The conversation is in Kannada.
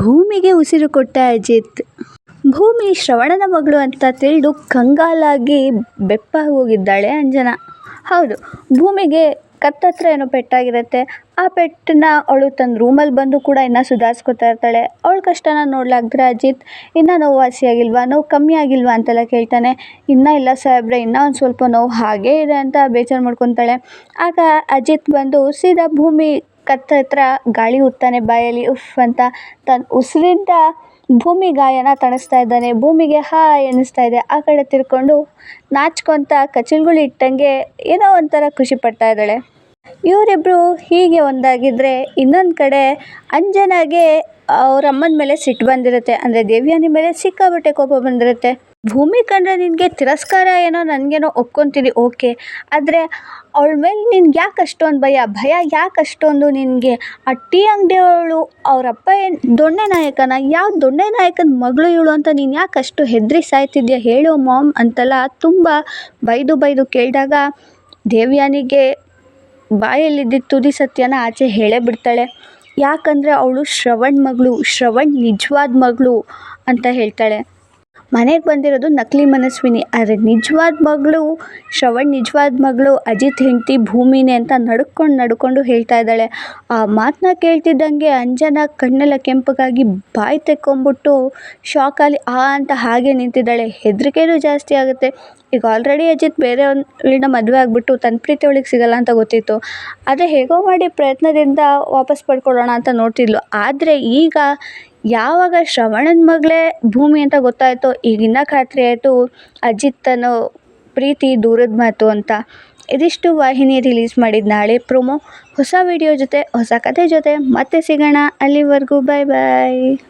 ಭೂಮಿಗೆ ಉಸಿರು ಕೊಟ್ಟ ಅಜಿತ್. ಭೂಮಿ ಶ್ರವಣನ ಮಗಳು ಅಂತ ತಿಳಿದು ಕಂಗಾಲಾಗಿ ಬೆಪ್ಪ ಹೋಗಿದ್ದಾಳೆ ಅಂಜನಾ. ಹೌದು, ಭೂಮಿಗೆ ಕತ್ತತ್ರ ಏನೋ ಪೆಟ್ಟಾಗಿರುತ್ತೆ. ಆ ಪೆಟ್ಟನ್ನ ಅವಳು ತನ್ನ ರೂಮಲ್ಲಿ ಬಂದು ಕೂಡ ಇನ್ನೂ ಸುಧಾರಿಸ್ಕೊತಾ ಇರ್ತಾಳೆ. ಅವಳ ಕಷ್ಟನ ನೋಡ್ಲಾಗ್ದ್ರೆ ಅಜಿತ್, ಇನ್ನೂ ನೋವು ವಾಸಿ ಆಗಿಲ್ವಾ ನೋವು ಕಮ್ಮಿ ಆಗಿಲ್ವಾ? ಅಂತೆಲ್ಲ ಕೇಳ್ತಾನೆ. ಇನ್ನೂ ಇಲ್ಲ ಸಾಹೇಬ್ರೆ, ಇನ್ನೂ ಒಂದು ಸ್ವಲ್ಪ ನೋವು ಹಾಗೇ ಇದೆ ಅಂತ ಬೇಜಾರು ಮಾಡ್ಕೊತಾಳೆ. ಆಗ ಅಜಿತ್ ಬಂದು ಸೀದಾ ಭೂಮಿ ಕತ್ತ ಹತ್ರ ಗಾಳಿ ಉತ್ತಾನೆ ಬಾಯಲ್ಲಿ. ಉಫ್ ಅಂತ ತನ್ನ ಉಸಿರಿಂದ ಭೂಮಿ ಗಾಯನ ತಣಿಸ್ತಾ ಇದ್ದಾನೆ. ಭೂಮಿಗೆ ಹಾಯ್ ಅನ್ನಿಸ್ತಾ ಇದೆ. ಆ ಕಡೆ ತಿರ್ಕೊಂಡು ನಾಚ್ಕೊತ ಕಚಿಲ್ಗಳು ಇಟ್ಟಂಗೆ ಏನೋ ಒಂಥರ ಖುಷಿ ಪಡ್ತಾ ಇದ್ದಾಳೆ. ಇವರಿಬ್ಬರು ಹೀಗೆ ಒಂದಾಗಿದ್ದರೆ ಇನ್ನೊಂದು ಕಡೆ ಅಂಜನಾಗೆ ಅವ್ರ ಅಮ್ಮನ ಮೇಲೆ ಸಿಟ್ಟು ಬಂದಿರುತ್ತೆ. ಅಂದರೆ ದೇವ್ಯಾನಿ ಮೇಲೆ ಸಿಕ್ಕಾಪಟ್ಟೆ ಕೋಪ ಬಂದಿರುತ್ತೆ. ಭೂಮಿ ಕಂಡ್ರೆ ನಿನಗೆ ತಿರಸ್ಕಾರ ಏನೋ ನನಗೇನೋ ಒಪ್ಕೊತೀನಿ ಓಕೆ. ಆದರೆ ಅವಳ ಮೇಲೆ ನಿನ್ಗೆ ಯಾಕೆ ಅಷ್ಟೊಂದು ಭಯ? ಭಯ ಯಾಕೆ ಅಷ್ಟೊಂದು ನಿನಗೆ? ಆ ಟೀ ಅಂಗಡಿಯವಳು ಅವರಪ್ಪ ಏನು ದೊಣ್ಣೆ ನಾಯಕನ? ಯಾವ ದೊಣ್ಣೆ ನಾಯಕನ ಮಗಳು ಇವಳು ಅಂತ ನೀನು ಯಾಕೆ ಅಷ್ಟು ಹೆದರಿ ಸಾಯ್ತಿದ್ಯಾ? ಹೇಳು ಮಾಮ್ ಅಂತೆಲ್ಲ ತುಂಬ ಬೈದು ಬೈದು ಕೇಳಿದಾಗ ದೇವ್ಯಾನಿಗೆ ಬಾಯಲ್ಲಿದ್ದಿದ್ದ ತುದಿ ಸತ್ಯನ ಆಚೆ ಹೇಳೇ ಬಿಡ್ತಾಳೆ. ಯಾಕಂದರೆ ಅವಳು ಶ್ರವಣ್ ಮಗಳು, ಶ್ರವಣ್ ನಿಜವಾದ ಮಗಳು ಅಂತ ಹೇಳ್ತಾಳೆ. ಮನೆಗೆ ಬಂದಿರೋದು ನಕಲಿ ಮನಸ್ವಿನಿ. ಆದರೆ ನಿಜವಾದ ಮಗಳು, ಶ್ರವಣ್ ನಿಜವಾದ ಮಗಳು, ಅಜಿತ್ ಹೆಂಡತಿ ಭೂಮಿನೇ ಅಂತ ನಡ್ಕೊಂಡು ನಡ್ಕೊಂಡು ಹೇಳ್ತಾ ಇದ್ದಾಳೆ. ಆ ಮಾತನ್ನ ಕೇಳ್ತಿದ್ದಂಗೆ ಅಂಜನ ಕಣ್ಣೆಲ್ಲ ಕೆಂಪಗಾಗಿ ಬಾಯಿ ತೆಕ್ಕೊಂಬಿಟ್ಟು ಶಾಕಲ್ಲಿ ಆ ಅಂತ ಹಾಗೆ ನಿಂತಿದ್ದಾಳೆ. ಹೆದರಿಕೆನೂ ಜಾಸ್ತಿ ಆಗುತ್ತೆ. ಈಗ ಆಲ್ರೆಡಿ ಅಜಿತ್ ಬೇರೆ ಬೇರೆಯವ್ರನ್ನ ಮದುವೆ ಆಗಿಬಿಟ್ಟು ತನ್ನ ಪ್ರೀತಿ ಅವಳಿಗೆ ಸಿಗಲ್ಲ ಅಂತ ಗೊತ್ತಿತ್ತು. ಆದರೆ ಹೇಗೋ ಮಾಡಿ ಪ್ರಯತ್ನದಿಂದ ವಾಪಸ್ ಪಡ್ಕೊಳ್ಳೋಣ ಅಂತ ನೋಡ್ತಿದ್ಲು. ಆದರೆ ಈಗ ಯಾವಾಗ ಶ್ರವಣನ ಮಗಳೇ ಭೂಮಿ ಅಂತ ಗೊತ್ತಾಯಿತೋ, ಈಗಿನ ಖಾತ್ರಿ ಆಯಿತು ಅಜಿತ್ತನ ಪ್ರೀತಿ ದೂರದ ಮಾತು ಅಂತ. ಇದಿಷ್ಟು ವಾಹಿನಿ ರಿಲೀಸ್ ಮಾಡಿದ ನಾಳೆ ಪ್ರೊಮೋ ಹೊಸ ವಿಡಿಯೋ ಜೊತೆ, ಹೊಸ ಕತೆ ಜೊತೆ ಮತ್ತೆ ಸಿಗೋಣ. ಅಲ್ಲಿವರೆಗೂ ಬಾಯ್ ಬಾಯ್